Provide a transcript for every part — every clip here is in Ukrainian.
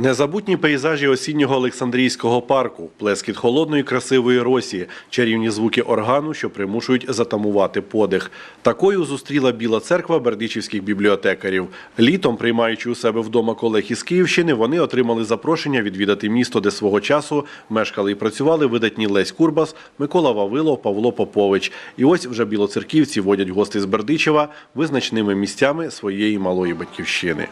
Незабутні пейзажі осіннього Олександрійського парку, плескіт холодної красивої росі, чарівні звуки органу, що примушують затамувати подих. Такою зустріла Біла церква бердичівських бібліотекарів. Літом, приймаючи у себе вдома колег із Київщини, вони отримали запрошення відвідати місто, де свого часу мешкали і працювали видатні Лесь Курбас, Микола Вавилов, Павло Попович. І ось вже білоцерківці водять гостей з Бердичева визначними місцями своєї малої батьківщини.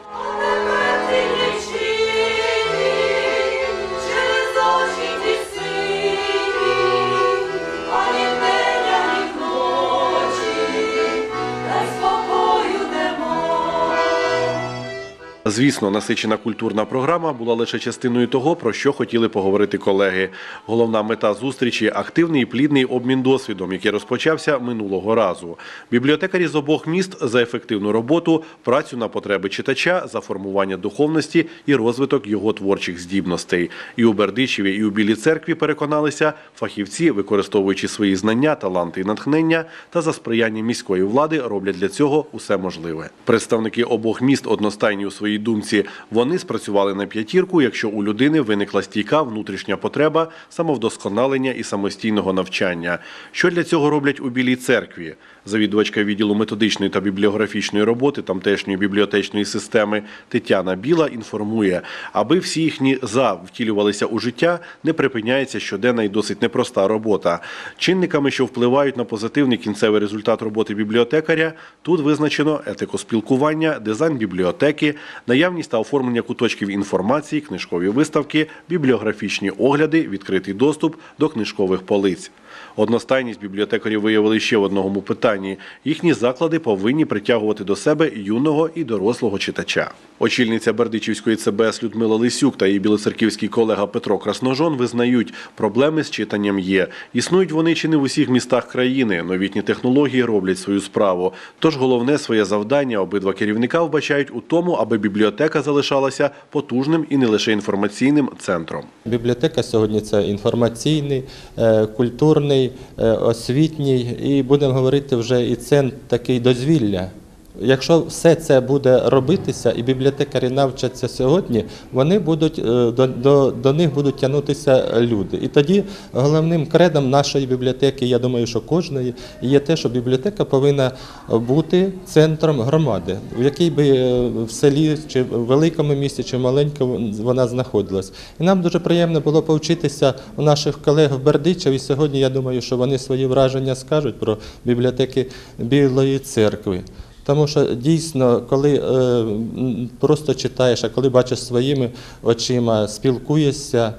Звісно, насичена культурна програма була лише частиною того, про що хотіли поговорити колеги. Головна мета зустрічі активний і плідний обмін досвідом, який розпочався минулого разу. Бібліотекарі з обох міст за ефективну роботу, працю на потреби читача, за формування духовності і розвиток його творчих здібностей. І у Бердичеві, і у Білій церкві переконалися, фахівці, використовуючи свої знання, таланти і натхнення та за сприяння міської влади, роблять для цього усе можливе. Представники обох міст одностайні у своїй думці. Вони спрацювали на п'ятірку, якщо у людини виникла стійка внутрішня потреба самовдосконалення і самостійного навчання. Що для цього роблять у Білій церкві? Завідувачка відділу методичної та бібліографічної роботи тамтешньої бібліотечної системи Тетяна Біла інформує, аби всі їхні за втілювалися у життя, не припиняється щоденна і досить непроста робота. Чинниками, що впливають на позитивний кінцевий результат роботи бібліотекаря, тут визначено етикоспілкування, дизайн бібліотеки, наявність та оформлення куточків інформації, книжкові виставки, бібліографічні огляди, відкритий доступ до книжкових полиць. Одностайність бібліотекарів виявили ще в одному питанні. Їхні заклади повинні притягувати до себе юного і дорослого читача. Очільниця Бердичівської ЦБС Людмила Лисюк та її білоцерківський колега Петро Красножон визнають, проблеми з читанням є. Існують вони чи не в усіх містах країни. Новітні технології роблять свою справу. Тож головне своє завдання обидва керівника вбачають у тому, аби бібліотека залишалася потужним і не лише інформаційним центром. Бібліотека сьогодні це інформаційний, е, культурний, е, освітній і будемо говорити вже і центр такий дозвілля. Якщо все це буде робитися, і бібліотекарі навчаться сьогодні, вони будуть е, до, до, до них будуть тягнутися люди. І тоді головним кредом нашої бібліотеки, я думаю, що кожної, є те, що бібліотека повинна бути центром громади, в якій би е, в селі чи в великому місті, чи в маленькому вона знаходилась. І нам дуже приємно було повчитися у наших колег в Бердичеві. Сьогодні я думаю, що вони свої враження скажуть про бібліотеки Білої церкви. Тому що дійсно, коли е, просто читаєш, а коли бачиш своїми очима, спілкуєшся,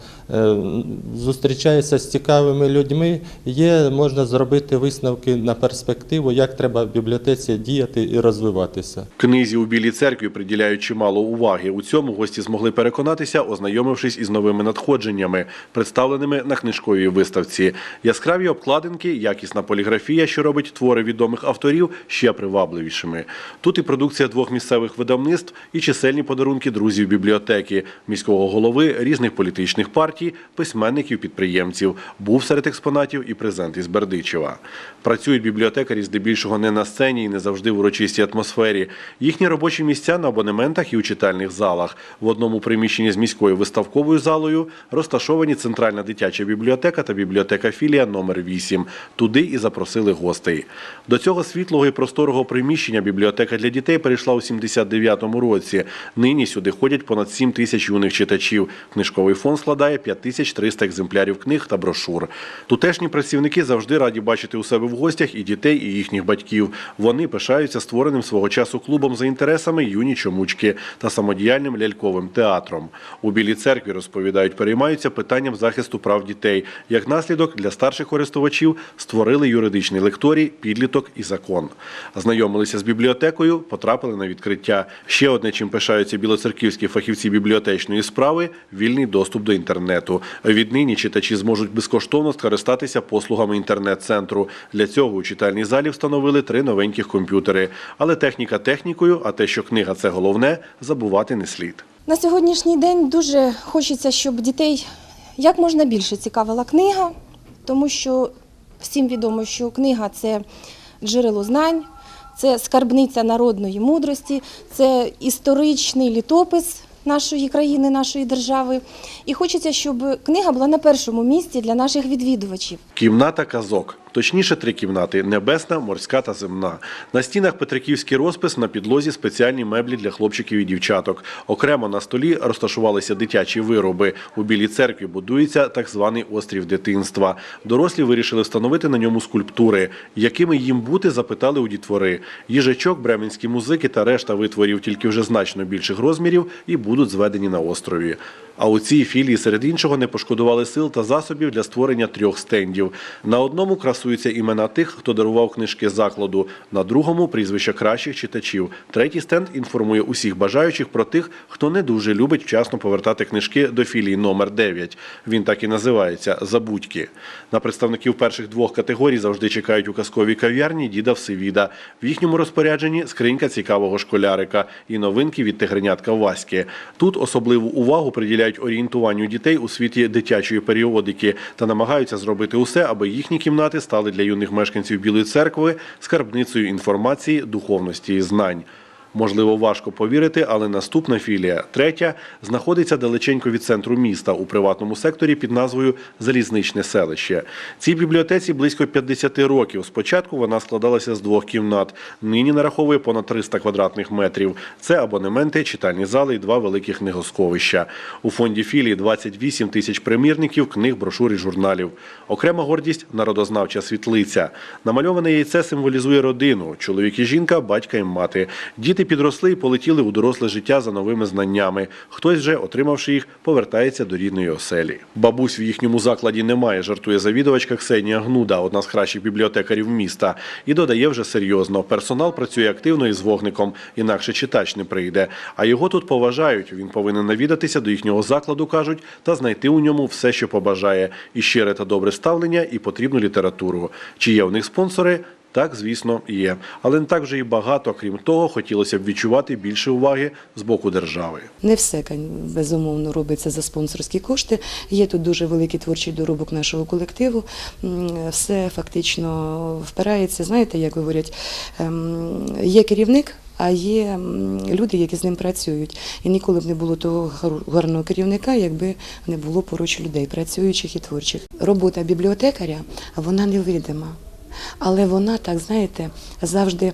зустрічаєшся з цікавими людьми, є, можна зробити висновки на перспективу, як треба в бібліотеці діяти і розвиватися. Книзі у Білій церкві приділяють чимало уваги. У цьому гості змогли переконатися, ознайомившись із новими надходженнями, представленими на книжковій виставці. Яскраві обкладинки, якісна поліграфія, що робить твори відомих авторів ще привабливішими. Тут і продукція двох місцевих видавництв, і чисельні подарунки друзів бібліотеки, міського голови, різних політичних партій, письменників, підприємців. Був серед експонатів і презент із Бердичева. Працюють бібліотекарі здебільшого не на сцені і не завжди в урочистій атмосфері. Їхні робочі місця на абонементах і у читальних залах. В одному приміщенні з міською виставковою залою розташовані центральна дитяча бібліотека та бібліотека філія номер 8 Туди і запросили гостей. До цього світлого і просторого приміщення бібліотека для дітей перейшла у 79-му році. Нині сюди ходять понад 7 тисяч юних читачів. Книжковий фонд складає 5300 екземплярів книг та брошур. Тутешні працівники завжди раді бачити у себе в гостях і дітей, і їхніх батьків. Вони пишаються створеним свого часу клубом за інтересами юні чомучки та самодіяльним ляльковим театром. У Білій церкві розповідають, переймаються питанням захисту прав дітей. Як наслідок для старших користувачів створили юридичний лекторій, підліток і закон. Знайомилися з бібліотекою, потрапили на відкриття. Ще одне, чим пишаються білоцерківські фахівці бібліотечної справи вільний доступ до інтернету. Віднині читачі зможуть безкоштовно скористатися послугами інтернет-центру. Для цього у читальній залі встановили три новеньких комп'ютери. Але техніка технікою, а те, що книга це головне, забувати не слід. На сьогоднішній день дуже хочеться, щоб дітей як можна більше цікавила книга, тому що всім відомо, що книга це джерело знань, це скарбниця народної мудрості, це історичний літопис нашої країни, нашої держави. І хочеться, щоб книга була на першому місці для наших відвідувачів. Кімната казок. Точніше, три кімнати: небесна, морська та земна. На стінах Петриківський розпис, на підлозі спеціальні меблі для хлопчиків і дівчаток. Окремо на столі розташувалися дитячі вироби. У Білій церкві будується так званий острів дитинства. Дорослі вирішили встановити на ньому скульптури. Якими їм бути, запитали у дітвори. Їжачок, бременські музики та решта витворів тільки вже значно більших розмірів і будуть зведені на острові. А у цій філії серед іншого не пошкодували сил та засобів для створення трьох стендів. На одному красуються імена тих, хто дарував книжки закладу, на другому прізвища кращих читачів. Третій стенд інформує усіх бажаючих про тих, хто не дуже любить вчасно повертати книжки до філії номер 9. Він так і називається Забудьки. На представників перших двох категорій завжди чекають у казковій кав'ярні діда Всевіда. В їхньому розпорядженні скринька цікавого школярика і новинки від тигренятка Васьки. Тут особливу увагу приділяють орієнтуванню дітей у світі дитячої періодики та намагаються зробити усе, аби їхні кімнати стали для юних мешканців Білої церкви скарбницею інформації, духовності і знань. Можливо, важко повірити, але наступна філія, третя, знаходиться далеченько від центру міста у приватному секторі під назвою Залізничне селище. Цій бібліотеці близько 50 років. Спочатку вона складалася з двох кімнат. Нині нараховує понад 300 квадратних метрів. Це абонементи, читальні зали і два великі книгосховища. У фонді філії 28 тисяч примірників, книг, брошур і журналів. Окрема гордість народознавча світлиця. Намальоване яйце символізує родину: чоловік і жінка, батька і мати. Діти підросли і полетіли у доросле життя за новими знаннями. Хтось же, отримавши їх, повертається до рідної оселі. Бабусь в їхньому закладі немає, жартує завідувачка Ксенія Гнуда, одна з кращих бібліотекарів міста, і додає вже серйозно: персонал працює активно і з вогником, інакше читач не прийде. А його тут поважають. Він повинен навідатися до їхнього закладу, кажуть, та знайти у ньому все, що побажає, і щире та добре ставлення, і потрібну літературу. Чи є в них спонсори? Так, звісно, є. Але не так вже і багато. Крім того, хотілося б відчувати більше уваги з боку держави. Не все безумовно робиться за спонсорські кошти. Є тут дуже великий творчий доробок нашого колективу. Все фактично впирається. Знаєте, як говорять, ем, є керівник. А є люди, які з ним працюють. І ніколи б не було того гарного керівника, якби не було поруч людей, працюючих і творчих. Робота бібліотекаря вона невидима. Але вона, так знаєте, завжди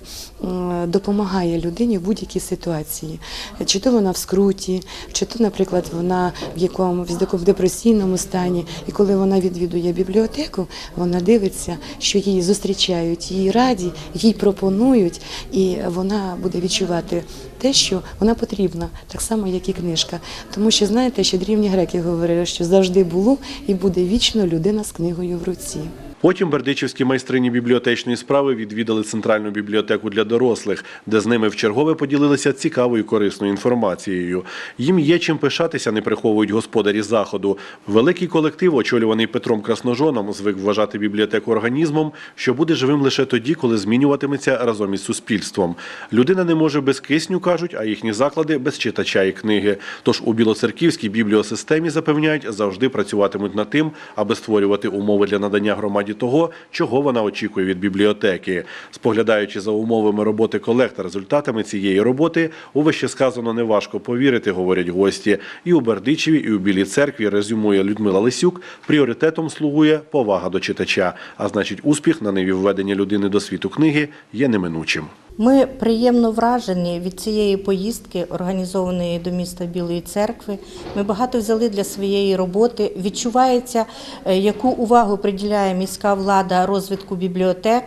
допомагає людині в будь-якій ситуації. Чи то вона в скруті, чи то, наприклад, вона в якомусь такому депресійному стані. І коли вона відвідує бібліотеку, вона дивиться, що її зустрічають, їй раді, їй пропонують, і вона буде відчувати те, що вона потрібна, так само, як і книжка. Тому що знаєте, що дрівні греки говорили, що завжди було і буде вічно людина з книгою в руці. Потім бердичівські майстрині бібліотечної справи відвідали центральну бібліотеку для дорослих, де з ними вчергове поділилися цікавою корисною інформацією. Їм є чим пишатися, не приховують господарі заходу. Великий колектив, очолюваний Петром Красножоном, звик вважати бібліотеку організмом, що буде живим лише тоді, коли змінюватиметься разом із суспільством. Людина не може без кисню, кажуть, а їхні заклади без читача і книги. Тож у білоцерківській бібліосистемі запевняють, завжди працюватимуть над тим, аби створювати умови для надання громаді того, чого вона очікує від бібліотеки. Споглядаючи за умовами роботи колег та результатами цієї роботи, у вищесказано неважко повірити, говорять гості. І у Бердичеві, і у Білій церкві резюмує Людмила Лисюк. Пріоритетом слугує повага до читача. А значить, успіх на ниві введення людини до світу книги є неминучим. Ми приємно вражені від цієї поїздки, організованої до міста Білої церкви. Ми багато взяли для своєї роботи. Відчувається, е, яку увагу приділяє міська влада розвитку бібліотек.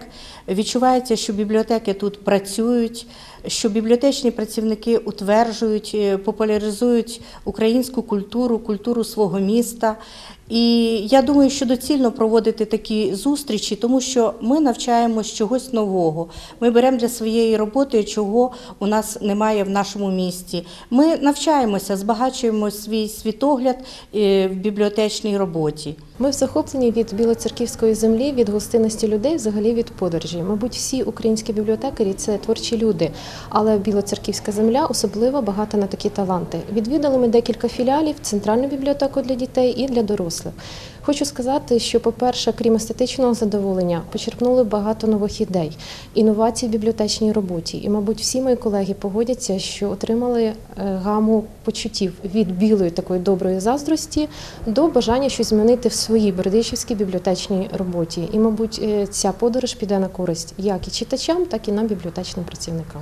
Відчувається, що бібліотеки тут працюють, що бібліотечні працівники утверджують, е, популяризують українську культуру, культуру свого міста. І я думаю, що доцільно проводити такі зустрічі, тому що ми навчаємось чогось нового. Ми беремо для своєї роботи, чого у нас немає в нашому місті. Ми навчаємося, збагачуємо свій світогляд е, в бібліотечній роботі. Ми в захопленні від білоцерківської землі, від гостинності людей, взагалі від подорожі. Мабуть, всі українські бібліотекарі це творчі люди, але білоцерківська земля особливо багата на такі таланти. Відвідали ми декілька філіалів, центральну бібліотеку для дітей і для дорослих. Хочу сказати, що, по-перше, крім естетичного задоволення, почерпнули багато нових ідей, інновацій в бібліотечній роботі. І, мабуть, всі мої колеги погодяться, що отримали е, гаму почуттів від білої такої доброї заздрості до бажання щось змінити в своїй бердичівській бібліотечній роботі. І, мабуть, е, ця подорож піде на користь як і читачам, так і нам, бібліотечним працівникам.